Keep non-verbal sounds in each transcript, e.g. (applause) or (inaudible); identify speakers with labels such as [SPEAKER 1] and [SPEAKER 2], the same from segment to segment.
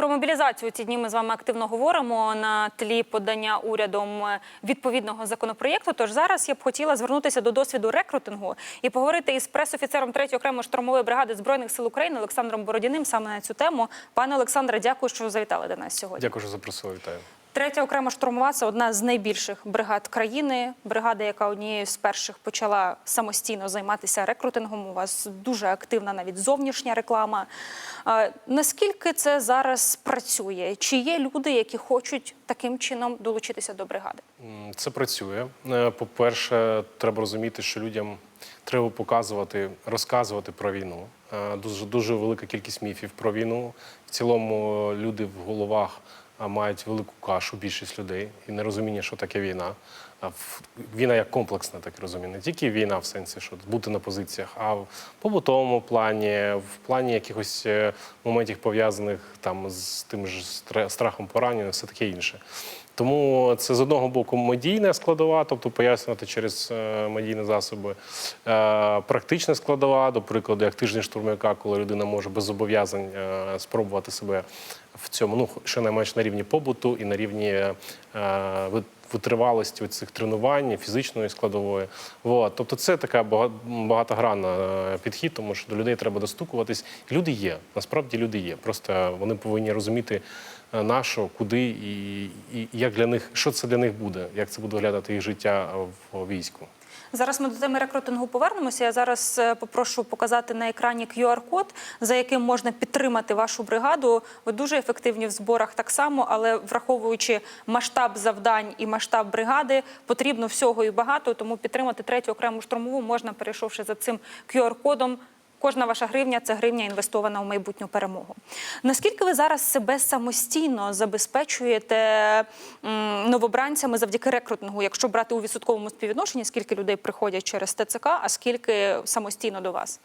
[SPEAKER 1] Про мобілізацію ці дні ми з вами активно говоримо на тлі подання урядом е, відповідного законопроєкту. Тож зараз я б хотіла звернутися до досвіду рекрутингу і поговорити із пресофіцером 3-ї окремої штурмової бригади збройних сил України Олександром Бородіним саме на цю тему. Пане Олександре, дякую, що завітали до нас сьогодні.
[SPEAKER 2] Дякую, що запросили. Вітаю.
[SPEAKER 1] Третя окрема штурмова це одна з найбільших бригад країни. Бригада, яка однією з перших почала самостійно займатися рекрутингом. У вас дуже активна навіть зовнішня реклама. Наскільки це зараз працює? Чи є люди, які хочуть таким чином долучитися до бригади?
[SPEAKER 2] Це працює. Е, По-перше, треба розуміти, що людям треба показувати, розказувати про війну. Е, Дуже дуже велика кількість міфів про війну. В цілому люди в головах мають велику кашу, більшість людей, і нерозуміння, що таке війна. А Війна як комплексна, так розумію. Не тільки війна в сенсі, що бути на позиціях, а в побутовому плані, в плані якихось е, моментів пов'язаних там з тим ж страхом поранення, все таке інше. Тому це з одного боку медійна складова, тобто пояснювати через е, медійні засоби. Е, Практична складова, до прикладу, як тиждень штурмовика, коли людина може без зобов'язань спробувати себе в цьому, ну щонайменш на рівні побуту і на рівні е, ви- витривалості цих тренувань, фізичної складової. Вот. Тобто це така бага- багатогранна е, підхід, тому що до людей треба достукуватись. Люди є, насправді люди є. Просто вони повинні розуміти е, на що, куди і, і як для них, що це для них буде, як це буде виглядати їх життя в війську.
[SPEAKER 1] Зараз ми до теми рекрутингу повернемося. Я зараз е, попрошу показати на екрані QR-код, за яким можна підтримати вашу бригаду. Ви дуже ефективні в зборах так само, але враховуючи масштаб завдань і масштаб бригади, потрібно всього і багато. Тому підтримати третю окрему штурмову можна, перейшовши за цим QR-кодом. Кожна ваша гривня це гривня інвестована у майбутню перемогу. Наскільки ви зараз себе самостійно забезпечуєте новобранцями завдяки рекрутингу, якщо брати у відсотковому співвідношенні, скільки людей приходять через ТЦК, а скільки самостійно до вас?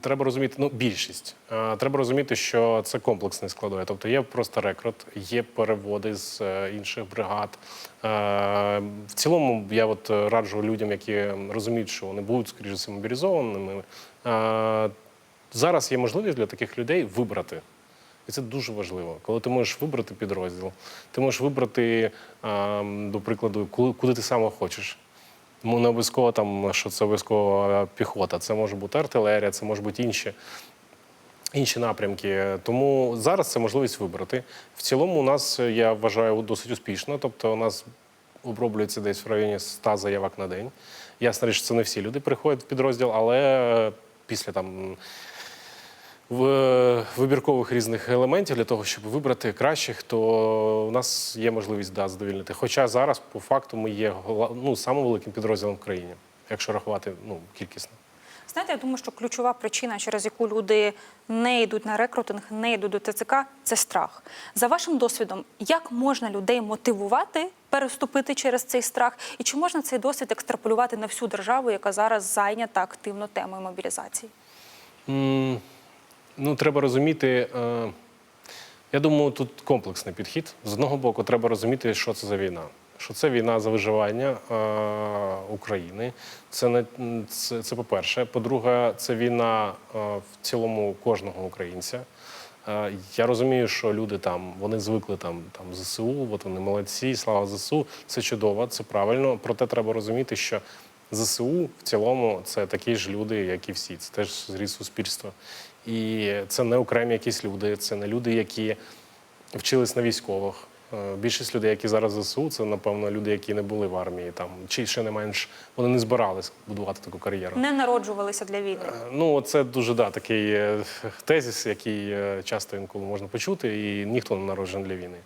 [SPEAKER 2] Треба розуміти, ну більшість. Треба розуміти, що це комплексне складове. Тобто є просто рекрут, є переводи з е, інших бригад. Е, В цілому я от е, раджу людям, які розуміють, що вони будуть скоріше мобілізованими. Зараз є можливість для таких людей вибрати. І це дуже важливо. Коли ти можеш вибрати підрозділ, ти можеш вибрати, до прикладу, куди ти саме хочеш. Тому не обов'язково там, що це обов'язково піхота. Це може бути артилерія, це може бути інші, інші напрямки. Тому зараз це можливість вибрати. В цілому, у нас е, я вважаю досить успішно. Тобто, у нас оброблюється десь в районі 100 заявок на день. Ясно, що це не всі люди приходять в підрозділ, але е, після там. В вибіркових різних елементів для того, щоб вибрати кращих, то у нас є можливість да, задовільнити. Хоча зараз, по факту, ми є ну, самим великим підрозділом в країні, якщо рахувати ну, кількісно.
[SPEAKER 1] Знаєте, я думаю, що ключова причина, через яку люди не йдуть на рекрутинг, не йдуть до ТЦК, це страх. За вашим досвідом, як можна людей мотивувати переступити через цей страх, і чи можна цей досвід екстраполювати на всю державу, яка зараз зайнята активно темою мобілізації?
[SPEAKER 2] М, Ну, треба розуміти. Е, я думаю, тут комплексний підхід. З одного боку, треба розуміти, що це за війна. Що це війна за виживання е, України. Це не це, це по-перше. По-друге, це війна е, в цілому кожного українця. Е, Я розумію, що люди там вони звикли там, там ЗСУ, от вони молодці, слава ЗСУ. Це чудово, це правильно. Проте треба розуміти, що ЗСУ в цілому це такі ж люди, як і всі. Це теж зріз суспільства. І це не окремі якісь люди, це не люди, які вчились на військових. Е, Більшість людей, які зараз ЗСУ, це напевно люди, які не були в армії, там чи ще не менш вони не збирались будувати таку кар'єру.
[SPEAKER 1] Не народжувалися для війни.
[SPEAKER 2] Е, Ну, це дуже да, такий е, тезис, який часто інколи можна почути, і ніхто не народжений для війни.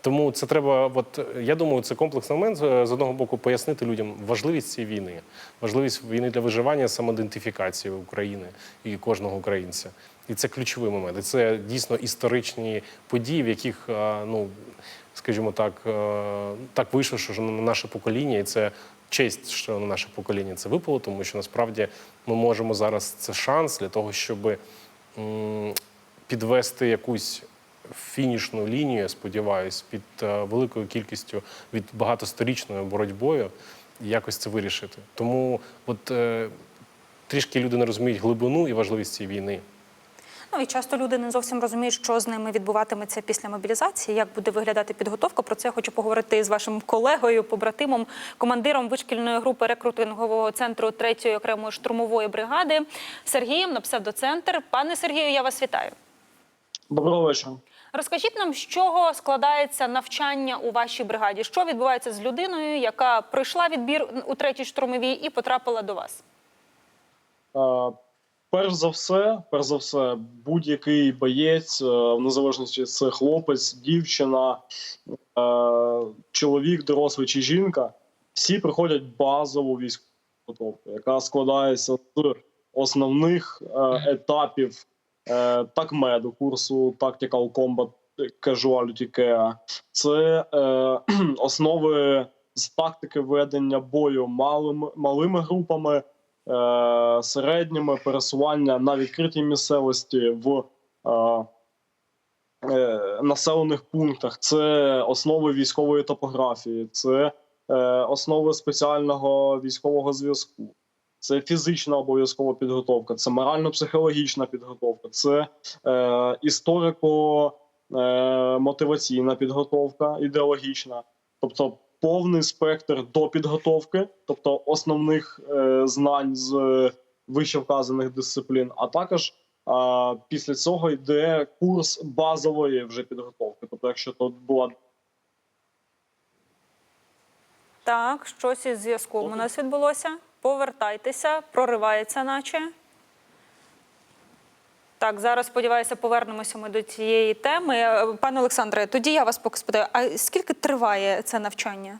[SPEAKER 2] Тому це треба, от я думаю, це комплексний момент з одного боку пояснити людям важливість цієї війни, важливість війни для виживання, самоідентифікації України і кожного українця. І це ключовий момент. І це дійсно історичні події, в яких, ну скажімо так, е, так вийшло, що на наше покоління, і це честь, що на наше покоління це випало, тому що насправді ми можемо зараз це шанс для того, щоб підвести якусь фінішну лінію, я сподіваюся, під е, великою кількістю від багатосторічною боротьбою якось це вирішити. Тому от е, трішки люди не розуміють глибину і важливість цієї війни.
[SPEAKER 1] Ну і часто люди не зовсім розуміють, що з ними відбуватиметься після мобілізації, як буде виглядати підготовка. Про це я хочу поговорити з вашим колегою, побратимом, командиром вишкільної групи рекрутингового центру 3-ї окремої штурмової бригади Сергієм на псевдоцентр. Пане Сергію, я вас вітаю.
[SPEAKER 3] Доброго вечора.
[SPEAKER 1] Розкажіть нам, з чого складається навчання у вашій бригаді? Що відбувається з людиною, яка пройшла відбір у третій штурмовій і потрапила до вас?
[SPEAKER 3] Перш за все, перш за все, будь-який боєць, е, в незалежності це хлопець, дівчина, е, чоловік, дорослий чи жінка, всі проходять базову військову підготовку, яка складається з основних е, етапів е, такмеду курсу Tactical Combat Casualty Care. Це (clears throat) основи з тактики ведення бою малими, малими групами середніми пересування на відкритій місцевості в е, е, населених пунктах. Це основи військової топографії, це е, основи спеціального військового зв'язку. Це фізична обов'язкова підготовка, це морально-психологічна підготовка, це е, історико е, мотиваційна підготовка, ідеологічна, тобто повний спектр до підготовки, тобто основних е, знань з е, вище вказаних дисциплін, а також а, після цього йде курс базової вже підготовки. Тобто, якщо тут була
[SPEAKER 1] Так, щось із зв'язком у нас відбулося. Повертайтеся, проривається, наче. Так, зараз сподіваюся, повернемося ми до цієї теми. Е, Пане Олександре, тоді я вас спитаю, а скільки триває це навчання?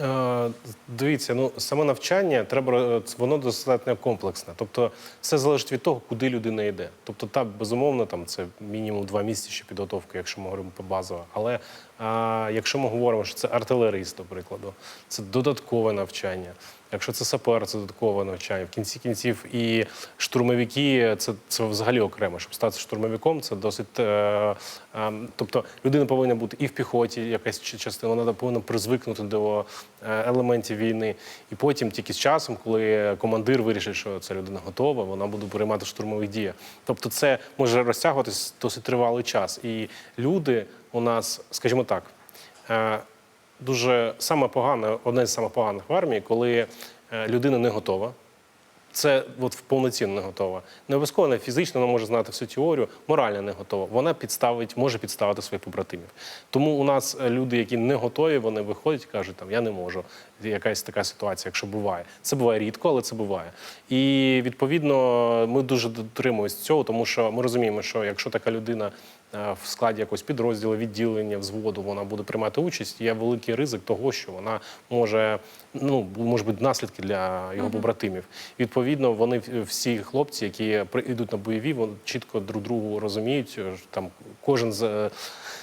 [SPEAKER 2] Е, Дивіться, ну саме навчання треба е, воно достатньо комплексне. Тобто, все залежить від того, куди людина йде. Тобто, та безумовно, там це мінімум два місяці ще підготовки, якщо ми говоримо по базово. Але а, якщо ми говоримо, що це артилерист, до прикладу, це додаткове навчання. Якщо це сапер, це додаткове навчання. В кінці кінців і штурмовики це, це взагалі окремо. Щоб стати штурмовиком, це досить. Е, е, тобто людина повинна бути і в піхоті, якась частина, вона повинна призвикнути до е, елементів війни. І потім, тільки з часом, коли командир вирішить, що ця людина готова, вона буде приймати штурмових діях. Тобто, це може розтягуватись досить тривалий час. І люди у нас, скажімо так. Дуже саме погане, одне з самих поганих в армії, коли е, людина не готова. Це от повноцінно не готова. Не обов'язково вона фізично вона може знати всю теорію, морально не готова. Вона підставить, може підставити своїх побратимів. Тому у нас е, люди, які не готові, вони виходять і кажуть, там я не можу. Якась така ситуація, якщо буває. Це буває рідко, але це буває. І відповідно ми дуже дотримуємося цього, тому що ми розуміємо, що якщо така людина е, в складі якогось підрозділу, відділення, взводу, вона буде приймати участь, є великий ризик того, що вона може, ну може бути наслідки для його побратимів. Відповідно, вони всі хлопці, які йдуть на бойові, вони чітко друг другу розуміють. Там кожен з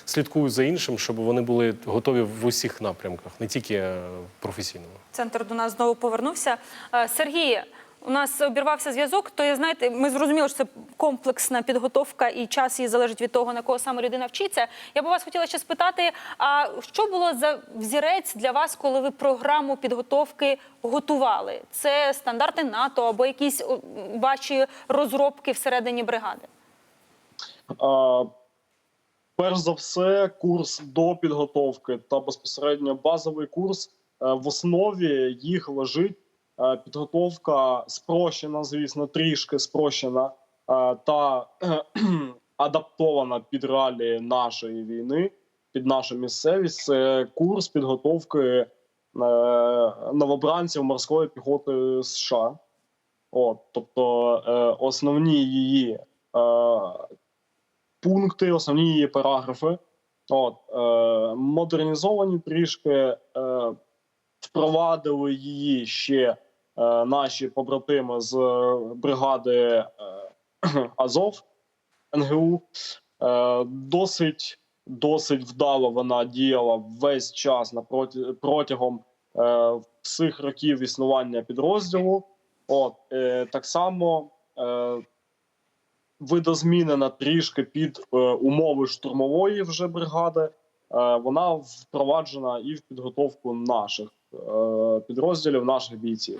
[SPEAKER 2] слідкує за іншим, щоб вони були готові в усіх напрямках, не тільки е, професійному.
[SPEAKER 1] Центр до нас знову повернувся. Е, Сергій, у нас обірвався зв'язок, то я знаєте, ми зрозуміли, що це комплексна підготовка і час її залежить від того, на кого саме людина вчиться. Я б вас хотіла ще спитати: а що було за взірець для вас, коли ви програму підготовки готували? Це стандарти НАТО або якісь ваші розробки всередині бригади?
[SPEAKER 3] А, перш за все, курс до підготовки та безпосередньо базовий курс. е, В основі їх лежить підготовка спрощена, звісно, трішки спрощена е, та (clears throat) адаптована під реалії нашої війни, під нашу місцевість. Це курс підготовки е, новобранців морської піхоти США. От, тобто е, основні її е, пункти, основні її параграфи. От, е, модернізовані трішки, е, впровадили її ще е, наші побратими з е, бригади е, (clears throat) Азов НГУ. Е, досить, досить вдало вона діяла весь час протягом е, всіх років існування підрозділу. От, е, так само е, видозмінена трішки під е, умови штурмової вже бригади. Е, вона впроваджена і в підготовку наших е, підрозділів, наших бійців.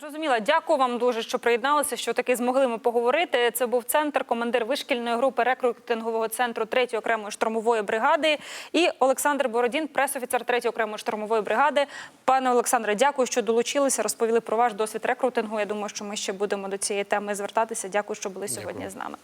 [SPEAKER 1] Зрозуміла. Дякую вам дуже, що приєдналися, що таки змогли ми поговорити. Це був центр, командир вишкільної групи рекрутингового центру 3-ї окремої штурмової бригади і Олександр Бородін, пресофіцер 3-ї окремої штурмової бригади. Пане Олександре, дякую, що долучилися, розповіли про ваш досвід рекрутингу. Я думаю, що ми ще будемо до цієї теми звертатися. Дякую, що були сьогодні
[SPEAKER 2] Дякую.
[SPEAKER 1] з нами.